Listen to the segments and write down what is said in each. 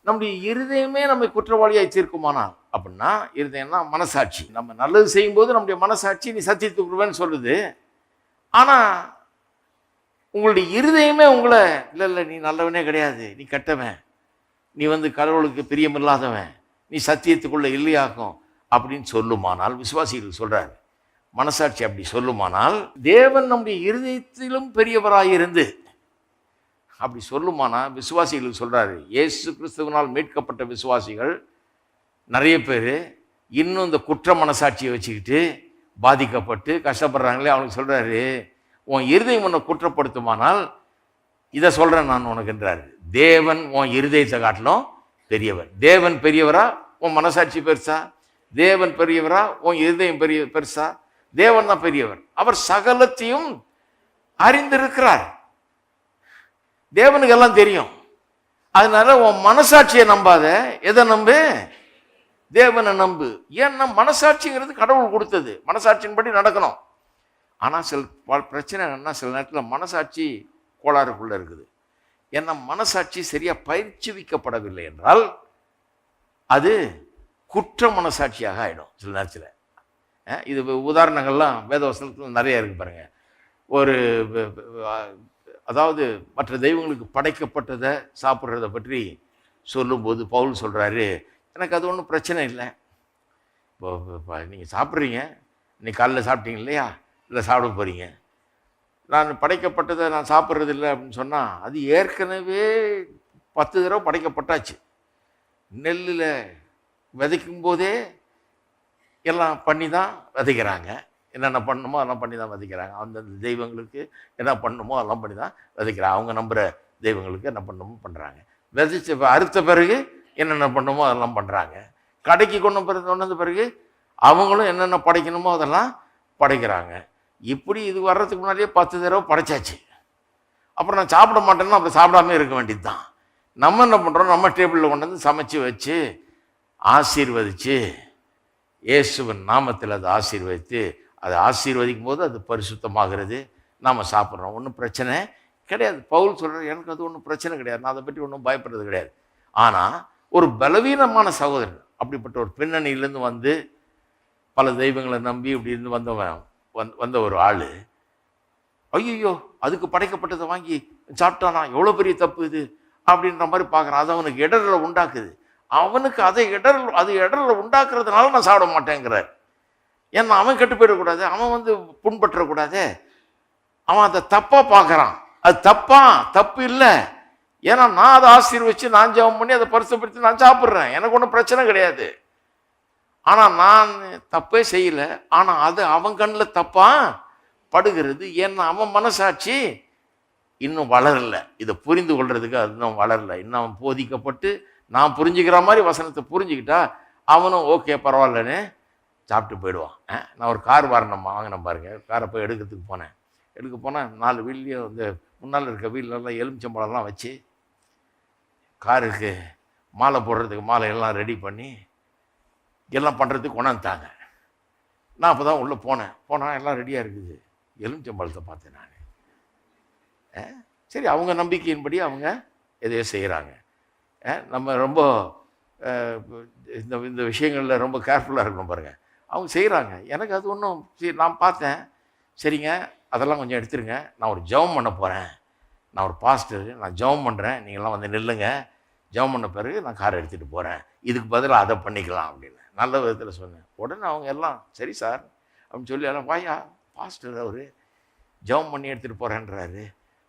நம்முடைய இருதயமே நம்மை குற்றவாளியாக தீர்க்குமானால் அப்படின்னா இருதயம்னா மனசாட்சி. நம்ம நல்லது செய்யும்போது நம்முடைய மனசாட்சி நீ சத்தியத்துக்குருவேன்னு சொல்லுது. ஆனால் உங்களுடைய இருதயமே உங்களை இல்லை இல்லை நீ நல்லவனே கிடையாது. நீ கெட்டவன். நீ வந்து கடவுளுக்கு பிரியமில்லாதவன். நீ சத்தியத்துக்குள்ளே இல்லையாகும். அப்படின்னு சொல்லுமானால் விசுவாசிகள் சொல்கிறார் மனசாட்சி அப்படி சொல்லுமானால் தேவன் நம்முடைய இருதயத்திலும் பெரியவராயிருந்து அப்படி சொல்லுமானா விசுவாசிகளுக்கு சொல்கிறாரு இயேசு கிறிஸ்துவனால் மீட்கப்பட்ட விசுவாசிகள் நிறைய பேர் இன்னும் இந்த குற்ற மனசாட்சியை வச்சுக்கிட்டு பாதிக்கப்பட்டு கஷ்டப்படுறாங்களே அவனுக்கு சொல்கிறாரு உன் இருதயம் உன்னை குற்றப்படுத்துமானால் இதை சொல்கிறேன் நான் உனக்குன்றாரு தேவன் உன் இருதயத்தை காட்டிலும் பெரியவர். தேவன் பெரியவரா? உன் மனசாட்சி பெருசா? தேவன் பெரியவரா? உன் இருதயம் பெரிய பெருசா? தேவன் தான் பெரியவர். அவர் சகலத்தையும் அறிந்திருக்கிறார். தேவனுக்கு எல்லாம் தெரியும். அதனால உன் மனசாட்சியை நம்பாத. எதை நம்பு? தேவனை நம்பு. ஏன்னா மனசாட்சிங்கிறது கடவுள் கொடுத்தது. மனசாட்சியின்படி நடக்கணும். ஆனால் சில பிரச்சனை என்ன சில நேரத்தில் மனசாட்சி கோளாறுக்குள்ளே இருக்குது. ஏன்னா மனசாட்சி சரியாக பயிற்சிவிக்கப்படவில்லை என்றால் அது குற்ற மனசாட்சியாக ஆகிடும் சில நேரத்தில். இது உதாரணங்கள்லாம் வேதவசனத்தில் நிறைய இருக்கு பாருங்கள் ஒரு அதாவது மற்ற தெய்வங்களுக்கு படைக்கப்பட்டதை சாப்பிட்றத பற்றி சொல்லும்போது பவுல் சொல்கிறாரு எனக்கு அது ஒன்றும் பிரச்சனை இல்லை. இப்போ நீங்கள் சாப்பிட்றீங்க இன்னைக்கு காலைல சாப்பிட்டீங்க இல்லையா? இல்லை சாப்பிட போகிறீங்க நான் படைக்கப்பட்டதை நான் சாப்பிட்றது இல்லை அப்படின்னு சொன்னால் அது ஏற்கனவே பத்து தடவை படைக்கப்பட்டாச்சு. நெல்லில் விதைக்கும் போதே எல்லாம் பண்ணி தான் விதைக்கிறாங்க. என்னென்ன பண்ணணுமோ அதெல்லாம் பண்ணி தான் விதைக்கிறாங்க. அந்தந்த தெய்வங்களுக்கு என்ன பண்ணணுமோ அதெல்லாம் பண்ணி தான் விதைக்கிறாங்க. அவங்க நம்புகிற தெய்வங்களுக்கு என்ன பண்ணணுமோ பண்ணுறாங்க விதைச்ச ப- அறுத்த பிறகு என்னென்ன பண்ணணுமோ அதெல்லாம் பண்ணுறாங்க கடைக்கு கொண்டு பிறகு கொண்டு வந்த பிறகு அவங்களும் என்னென்ன படைக்கணுமோ அதெல்லாம் படைக்கிறாங்க. இப்படி இது வர்றதுக்கு முன்னாடியே பத்து தடவை படைச்சாச்சு. அப்புறம் நான் சாப்பிட மாட்டேன்னா அப்புறம் சாப்பிடாம இருக்க வேண்டியது தான். நம்ம என்ன பண்ணுறோம் நம்ம டேபிளில் கொண்டு வந்து சமைச்சு வச்சு ஆசீர்வதிச்சு இயேசுவின் நாமத்தில் அதை ஆசீர்வதித்து அதை ஆசீர்வதிக்கும் போது அது பரிசுத்தமாகிறது. நாம் சாப்பிட்றோம். ஒன்றும் பிரச்சனை கிடையாது. பவுல் சொல்கிற எனக்கு அது ஒன்றும் பிரச்சனை கிடையாது. நான் அதை பற்றி ஒன்றும் பயப்படுறது கிடையாது. ஆனால் ஒரு பலவீனமான சகோதரன் அப்படிப்பட்ட ஒரு பின்னணியிலேருந்து வந்து பல தெய்வங்களை நம்பி இப்படி இருந்து வந்தவன் வந் வந்த ஒரு ஆள் ஐயோ அதுக்கு படைக்கப்பட்டதை வாங்கி சாப்பிட்டானா? எவ்வளோ பெரிய தப்பு இது? அப்படின்ற மாதிரி பார்க்குறான். அது அவனுக்கு இடரில் உண்டாக்குது. அவனுக்கு அதை இடரில் அது இடரில் உண்டாக்குறதுனால நான் சாப்பிட மாட்டேங்கிறார் ஏன்னா அவன் கெட்டு போயிடக்கூடாது அவன் வந்து புண்பற்றக்கூடாது. அவன் அதை தப்பாக பார்க்குறான். அது தப்பா தப்பு இல்லை. ஏன்னா நான் அதை ஆசீர்வச்சு நான் ஜெபம் பண்ணி அதை பரிசுப்படுத்தி நான் சாப்பிட்றேன். எனக்கு ஒன்றும் பிரச்சனை கிடையாது. ஆனால் நான் தப்பே செய்யலை. ஆனால் அது அவன் கண்ணில் தப்பாக படுகிறது. ஏன்னா அவன் மனசாட்சி இன்னும் வளரல. இதை புரிந்து கொள்றதுக்கு அது இன்னும் வளரலை. இன்னும் அவன் போதிக்கப்பட்டு நான் புரிஞ்சுக்கிற மாதிரி வசனத்தை புரிஞ்சுக்கிட்டா அவனும் ஓகே பரவாயில்லன்னு சாப்பிட்டு போயிடுவான். நான் ஒரு கார் வாரணம் வாங்கினேன் பாருங்கள் காரை போய் எடுக்கிறதுக்கு போனேன். எடுக்க போனால் நாலு வீல்லையும் வந்து முன்னால் இருக்க வீலெல்லாம் எலுமிச்சம்பழம்லாம் வச்சு காருக்கு மாலை போடுறதுக்கு மாலையெல்லாம் ரெடி பண்ணி எல்லாம் பண்ணுறதுக்கு கொண்டாந்துட்டாங்க. நான் அப்போ தான் உள்ளே போனேன். போனால் எல்லாம் ரெடியாக இருக்குது. எலுமிச்சம்பழத்தை பார்த்தேன் நான். சரி அவங்க நம்பிக்கையின்படி அவங்க எதையோ செய்கிறாங்க நம்ம ரொம்ப இந்த இந்த விஷயங்களில் ரொம்ப கேர்ஃபுல்லாக இருக்கணும் பாருங்கள் அவங்க செய்கிறாங்க எனக்கு அது ஒன்றும் சரி நான் பார்த்தேன். சரிங்க அதெல்லாம் கொஞ்சம் எடுத்துருங்க. நான் ஒரு ஜெபம் பண்ண போகிறேன் நான் ஒரு பாஸ்டர் நான் ஜெபம் பண்ணுறேன் நீங்கள்லாம் வந்து நில்லுங்க. ஜெபம் பண்ண பிறகு நான் காரை எடுத்துகிட்டு போகிறேன் இதுக்கு பதிலாக அதை பண்ணிக்கலாம் அப்படின்னு. நல்ல விதத்தில் சொன்னேன். உடனே அவங்க எல்லாம் சரி சார் அப்படின்னு சொல்லி எல்லாம் வாயா பாஸ்டர் அவர் ஜெபம் பண்ணி எடுத்துகிட்டு போகிறேன்றாரு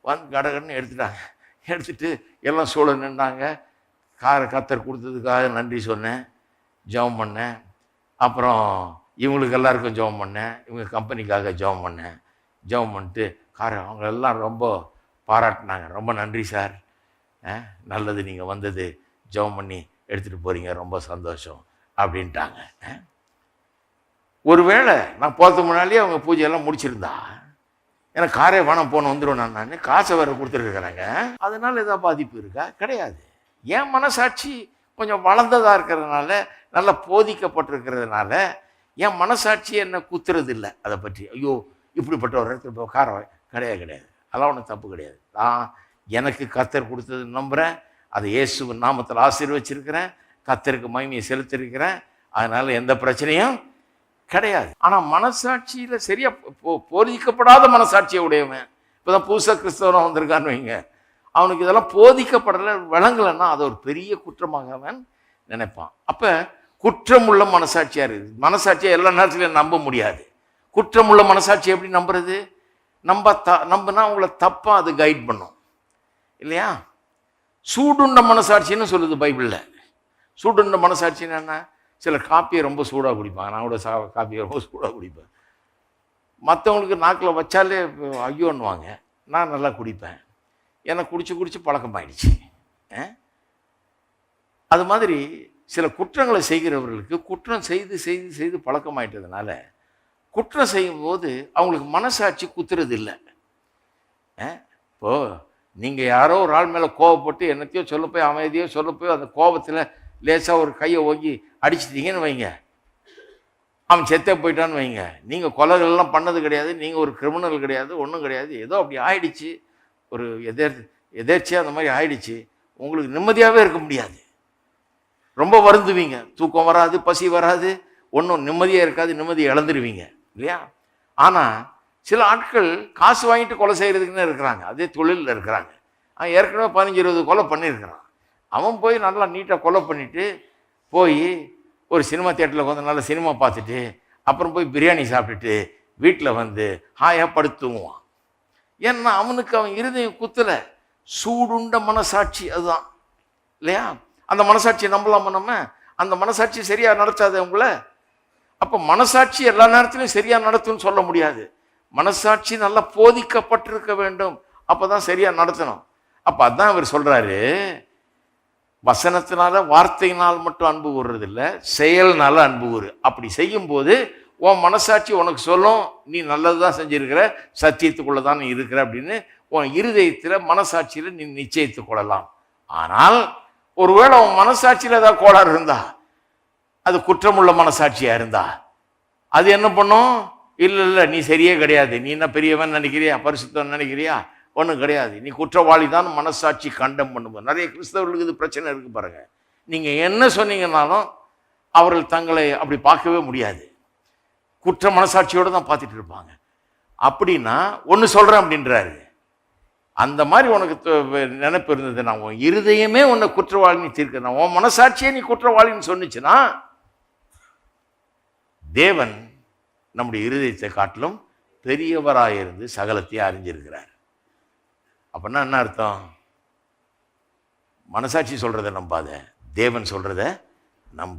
வந்து கடகடன்னு எடுத்துட்டாங்க. எடுத்துட்டு எல்லாம் சூழல் நின்றாங்க காரை கத்தர் கொடுத்ததுக்காக நன்றி சொன்னேன். ஜெபம் பண்ணேன். அப்புறம் இவங்களுக்கு எல்லாருக்கும் ஜெபம் பண்ணேன். இவங்க கம்பெனிக்காக ஜெபம் பண்ணேன். ஜெபம் பண்ணிட்டு காரை அவங்க எல்லாம் ரொம்ப பாராட்டினாங்க. ரொம்ப நன்றி சார். நல்லது நீங்கள் வந்தது. ஜெபம் பண்ணி எடுத்துகிட்டு போகிறீங்க ரொம்ப சந்தோஷம் அப்படின்ட்டாங்க. ஒருவேளை நான் போகிறதுக்கு முன்னாடியே அவங்க பூஜையெல்லாம் முடிச்சிருந்தா ஏன்னா காரே வேணாம் போன வந்துடும் நான் நான். காசை வேறு கொடுத்துருக்குறாங்க. அதனால் எதாவது பாதிப்பு இருக்கா? கிடையாது. என் மனசாட்சி கொஞ்சம் வளர்ந்ததாக இருக்கிறதுனால நல்லா போதிக்கப்பட்டிருக்கிறதுனால என் மனசாட்சி என்ன குத்துறது இல்லை அதை பற்றி. ஐயோ இப்படிப்பட்ட ஒரு இடத்துல போய் கிடையாது கிடையாது. அதெல்லாம் ஒன்றும் தப்பு கிடையாது. நான் எனக்கு கத்தர் கொடுத்தது நம்புகிறேன் அதை இயேசு நாமத்தில் ஆசீர்வச்சிருக்கிறேன். கத்தருக்கு மகிமையை செலுத்திருக்கிறேன். அதனால் எந்த பிரச்சனையும் கிடையாது. ஆனால் மனசாட்சியில் சரியா போ- போதிக்கப்படாத மனசாட்சியை உடையவன். இப்போதான் புதுசாக கிறிஸ்தவனாக வந்திருக்கான்னு வைங்க. அவனுக்கு இதெல்லாம் போதிக்கப்படலை வழங்கலைன்னா அது ஒரு பெரிய குற்றமாக அவன் நினைப்பான். அப்போ குற்றமுள்ள மனசாட்சியாக இருக்குது மனசாட்சியை எல்லா நேரத்துலையும் நம்ப முடியாது. குற்றமுள்ள மனசாட்சி எப்படி நம்புறது? நம்ப த நம்பினா அவங்கள தப்பாக அது கைட் பண்ணும். இல்லையா? சூடுண்ட மனசாட்சின்னு சொல்லுது பைபிளில். சூடுண்ட மனசாட்சின்னு என்ன? சில காப்பியை ரொம்ப சூடாக குடிப்பாங்க நான் கூட சா காப்பியை ரொம்ப சூடாக குடிப்பேன். மற்றவங்களுக்கு நாக்கில் வச்சாலே ஐயோன்னுவாங்க. நான் நல்லா குடிப்பேன். எனக்கு குடிச்சு குடிச்சு பழக்கமாயிடுச்சு ஆ? அது மாதிரி சில குற்றங்களை செய்கிறவர்களுக்கு குற்றம் செய்து செய்து செய்து பழக்கமாயிட்டதுனால குற்றம் செய்யும்போது அவங்களுக்கு மனசாட்சி குத்துறது இல்லை இப்போ நீங்கள் யாரோ ஒரு ஆள் மேலே கோவப்பட்டு என்னத்தையோ சொல்ல போய் அமைதியோ சொல்ல போய் அந்த கோபத்தில் லேசாக ஒரு கையை ஓங்கி அடிச்சிட்டீங்கன்னு வைங்க. அவன் செத்தே போயிட்டான்னு வைங்க. நீங்கள் கொலைகள்லாம் பண்ணது கிடையாது நீங்கள் ஒரு கிரிமினல் கிடையாது ஒன்றும் கிடையாது. ஏதோ அப்படி ஆயிடுச்சு. ஒரு எதேர் எதேர்ச்சியாக அந்த மாதிரி ஆயிடுச்சு. உங்களுக்கு நிம்மதியாகவே இருக்க முடியாது. ரொம்ப வருந்துவீங்க. தூக்கம் வராது பசி வராது. ஒன்றும் நிம்மதியாக இருக்காது நிம்மதியை இழந்துருவீங்க. இல்லையா? ஆனால் சில ஆட்கள் காசு வாங்கிட்டு கொலை செய்கிறதுக்குன்னு இருக்கிறாங்க. அதே தொழிலில் இருக்கிறாங்க. அவன் ஏற்கனவே பதினஞ்சு இருபது கொலை பண்ணியிருக்கிறான். அவன் போய் நல்லா நீட்டாக கொலை பண்ணிவிட்டு போய் ஒரு சினிமா தேட்டரில் கொஞ்சம் நல்லா சினிமா பார்த்துட்டு அப்புறம் போய் பிரியாணி சாப்பிட்டுட்டு வீட்டில் வந்து ஹாயாக படுத்து தூங்குவான் ஏன்னா அவனுக்கு அவன் இருதயம் குத்தலை சூடுண்ட மனசாட்சி அதுதான். இல்லையா? அந்த மனசாட்சியை நம்பலாமா நம்ம? அந்த மனசாட்சி சரியாக நடத்தாது அவங்கள? அப்போ மனசாட்சி எல்லா நேரத்திலையும் சரியாக நடத்தும்னு சொல்ல முடியாது. மனசாட்சி நல்லா போதிக்கப்பட்டிருக்க வேண்டும். அப்போ தான் சரியாக நடத்தணும். அப்போ அதான் இவர் சொல்கிறாரு வசனத்தினால வார்த்தையினால் மட்டும் அன்பு கூறுறதில்ல செயல்னால அன்பு கூறு. அப்படி செய்யும்போது உன் மனசாட்சி உனக்கு சொல்லும் நீ நல்லது தான் செஞ்சுருக்கிற சத்தியத்துக்குள்ளே தான் நீ இருக்கிற அப்படின்னு உன் இருதயத்தில் மனசாட்சியில் நீ நிச்சயத்துக் கொள்ளலாம். ஆனால் ஒருவேளை உன் மனசாட்சியில் ஏதாவது கோளாறு இருந்தா அது குற்றமுள்ள மனசாட்சியாக இருந்தா அது என்ன பண்ணும்? இல்லை இல்லை நீ சரியே கிடையாது. நீ என்ன பெரியவன் நினைக்கிறியா? பரிசுத்தம் நினைக்கிறியா? ஒன்றும் கிடையாது. நீ குற்றவாளி தான் மனசாட்சி கண்டம் பண்ணும்போது. நிறைய கிறிஸ்தவர்களுக்கு இது பிரச்சனை இருக்கு பாருங்கள் நீங்கள் என்ன சொன்னீங்கன்னாலும் அவர்கள் தங்களை அப்படி பார்க்கவே முடியாது. குற்ற மனசாட்சியோடு தான் பார்த்துட்டு இருப்பாங்க. அப்படின்னா ஒன்று சொல்கிறேன் அப்படின்றாரு. அந்த மாதிரி உனக்கு நினைப்பு இருந்தது. நான் உன் இருதயமே உன்னை குற்றவாளின்னு தீர்க்கிறேன் உன் மனசாட்சியே நீ குற்றவாளின்னு சொன்னிச்சுன்னா தேவன் நம்முடைய இருதயத்தை காட்டிலும் பெரியவராயிருந்து சகலத்தையும் அறிஞ்சிருக்கிறார். அப்படின்னா என்ன அர்த்தம்? மனசாட்சி சொல்கிறத நம்பாத. தேவன் சொல்கிறத